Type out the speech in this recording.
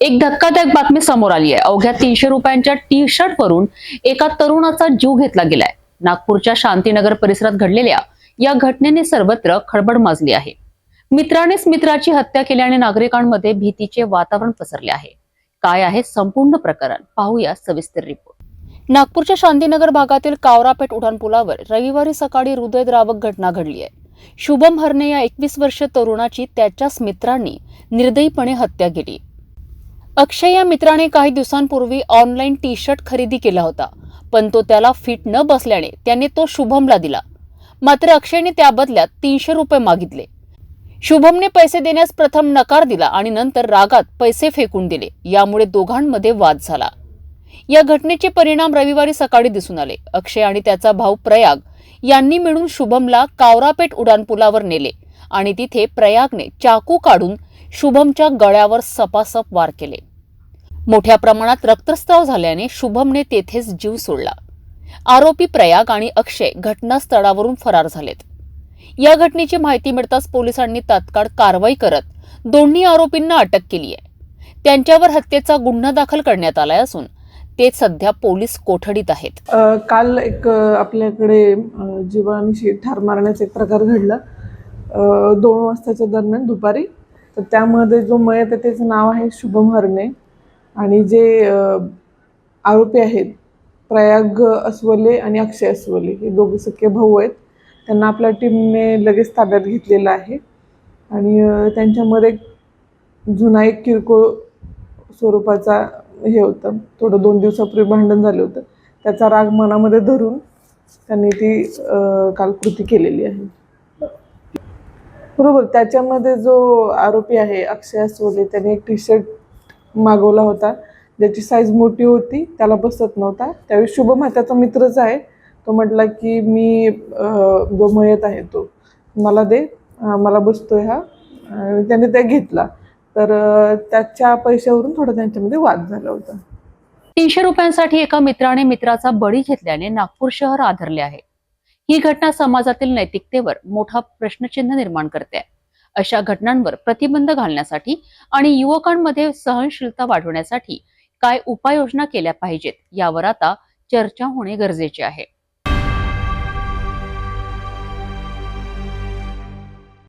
एक धक्कादायक बातमी समोर आली आहे. अवघ्या तीनशे रुपयांच्या टी शर्ट वरून एका तरुणाचा जीव घेतला गेलाय. नागपूरच्या शांतीनगर परिसरात घडलेल्या या घटनेने सर्वत्र खळबळ माजली आहे. मित्रानेच मित्राची हत्या केल्याने नागरिकांमध्ये भीतीचे वातावरण पसरले आहे. काय आहे संपूर्ण प्रकरण? पाहूया सविस्तर रिपोर्ट. नागपूरच्या शांतीनगर भागातील कावरापेठ उड्डाणपुलावर रविवारी सकाळी हृदयद्रावक घटना घडली आहे. शुभम हरणे या एकवीस वर्ष तरुणाची त्याच्याच मित्रांनी निर्दयीपणे हत्या केली. अक्षय या मित्राने काही दिवसांपूर्वी ऑनलाईन टी शर्ट खरेदी केला होता पण तो त्याला फिट न बसल्याने त्याने तो शुभमला दिला. मात्र अक्षयने त्या बदल्यात तीनशे रुपये मागितले. शुभमने पैसे देण्यास प्रथम नकार दिला आणि नंतर रागात पैसे फेकून दिले. यामुळे दोघांमध्ये वाद झाला. या घटनेचे परिणाम रविवारी सकाळी दिसून आले. अक्षय आणि त्याचा भाऊ प्रयाग यांनी मिळून शुभमला कावरापेठ उड्डाणपुलावर नेले आणि तिथे प्रयागने चाकू काढून शुभमच्या गळ्यावर सपासप वार केले. मोठ्या प्रमाणात रक्तस्राव झाल्याने शुभमने तेथेच जीव सोडला. आरोपी प्रयाग आणि अक्षय घटनास्थळावरून फरार झालेत. या घटनेची माहिती मिळताच पोलिसांनी तात्काळ कारवाई करत दोन्ही आरोपींना अटक केली आहे. त्यांच्यावर हत्येचा गुन्हा दाखल करण्यात आलाय असून ते सध्या पोलीस कोठडीत आहेत. काल एक आपल्याकडे अ, जीवाणूशी ठार मारण्याचा एक प्रकार घडला. दोन वाजताच्या दरम्यान दुपारी तर त्यामध्ये जो मयत आहे त्याचं नाव आहे शुभम हरणे. आणि जे आरोपी आहेत प्रयाग अस्वले आणि अक्षय अस्वले हे दोघे सख्खे भाऊ आहेत. त्यांना आपल्या टीमने लगेच ताब्यात घेतलेलं आहे. आणि त्यांच्यामध्ये जुना एक किरकोळ स्वरूपाचा हे होतं. थोडं दोन दिवसापूर्वी भांडण झालं होतं. त्याचा राग मनामध्ये धरून त्यांनी ती कालकृती काल कृती केलेली आहे. बरोबर त्याच्यामध्ये जो आरोपी आहे अक्षय सोले त्याने एक टी शर्ट मागवला होता. ज्याची साईज मोठी होती त्याला बसत नव्हता. त्यावेळी शुभम हा त्याचा मित्रच आहे. तो म्हटला की मी जो मयत आहे तो मला दे. मला बसतोय हा. त्याने त्या घेतला. तर त्याच्या पैशावरून थोडा त्यांच्यामध्ये वाद झाला होता. तीनशे रुपयांसाठी एका मित्राने मित्राचा बळी घेतल्याने नागपूर शहर आधरले आहे. ही घटना समाजातील नैतिकतेवर मोठा प्रश्नचिन्ह निर्माण करते. अशा घटनांवर प्रतिबंध घालण्यासाठी आणि युवकांमध्ये सहनशीलता वाढवण्यासाठी काय उपाययोजना केल्या पाहिजेत यावर आता चर्चा होणे गरजेचे आहे.